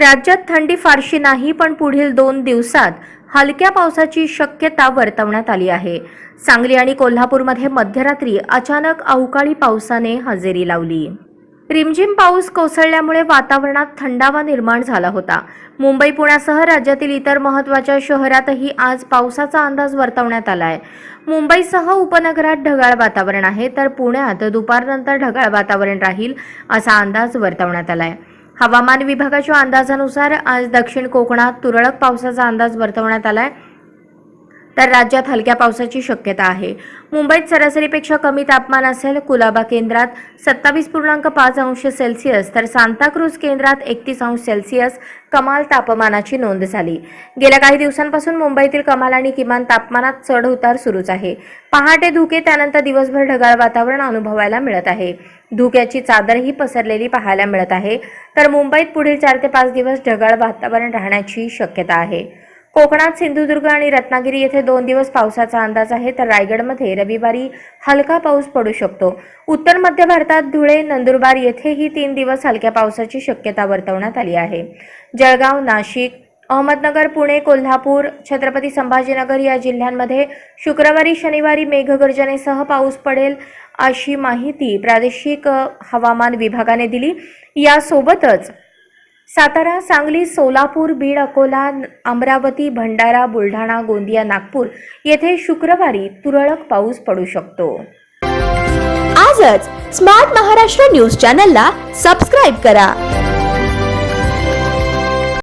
राज्यात थंडी फारशी नाही पण पुढील दोन दिवसात हलक्या पावसाची शक्यता वर्तवण्यात आली आहे. सांगली आणि कोल्हापूरमध्ये मध्यरात्री अचानक अवकाळी पावसाने हजेरी लावली. रिमझिम पाऊस कोसळल्यामुळे वातावरणात थंडावा निर्माण झाला होता. मुंबई पुण्यासह राज्यातील इतर महत्त्वाच्या शहरातही आज पावसाचा अंदाज वर्तवण्यात आलाय. मुंबईसह उपनगरात ढगाळ वातावरण आहे तर पुण्यात दुपारनंतर ढगाळ वातावरण राहील असा अंदाज वर्तवण्यात आलाय. हवामान विभागाच्या अंदाजानुसार आज दक्षिण कोकणात तुरळक पावसाचा अंदाज वर्तवण्यात आला आहे तर राज्यात हलक्या पावसाची शक्यता आहे. मुंबईत सरासरीपेक्षा कमी तापमान असेल. कुलाबा केंद्रात सत्तावीस पूर्णांक पाच अंश सेल्सिअस तर सांताक्रूज केंद्रात एकतीस अंश सेल्सिअस कमाल तापमानाची नोंद झाली. गेल्या काही दिवसांपासून मुंबईतील कमाल आणि किमान तापमानात चढ उतार सुरूच आहे. पहाटे धुके त्यानंतर दिवसभर ढगाळ वातावरण अनुभवायला मिळत आहे. धुक्याची चादरही पसरलेली पाहायला मिळत आहे. तर मुंबईत पुढील चार ते पाच दिवस ढगाळ वातावरण राहण्याची शक्यता आहे. कोकणात सिंधुदुर्ग आणि रत्नागिरी येथे दोन दिवस पावसाचा अंदाज आहे. तर रायगडमध्ये रविवारी हलका पाऊस पडू शकतो. उत्तर मध्य भारतात धुळे नंदुरबार येथेही तीन दिवस हलक्या पावसाची शक्यता वर्तवण्यात आली आहे. जळगाव नाशिक अहमदनगर पुणे कोल्हापूर छत्रपती संभाजीनगर या जिल्ह्यांमध्ये शुक्रवारी शनिवारी मेघगर्जनेसह पाऊस पडेल अशी माहिती प्रादेशिक हवामान विभागाने दिली. यासोबतच सातारा सांगली सोलापूर बीड अकोला अमरावती भंडारा बुलढाणा गोंदिया नागपूर येथे शुक्रवारी तुरळक पाऊस पडू शकतो. आजच स्मार्ट महाराष्ट्र न्यूज चॅनलला सबस्क्राईब करा.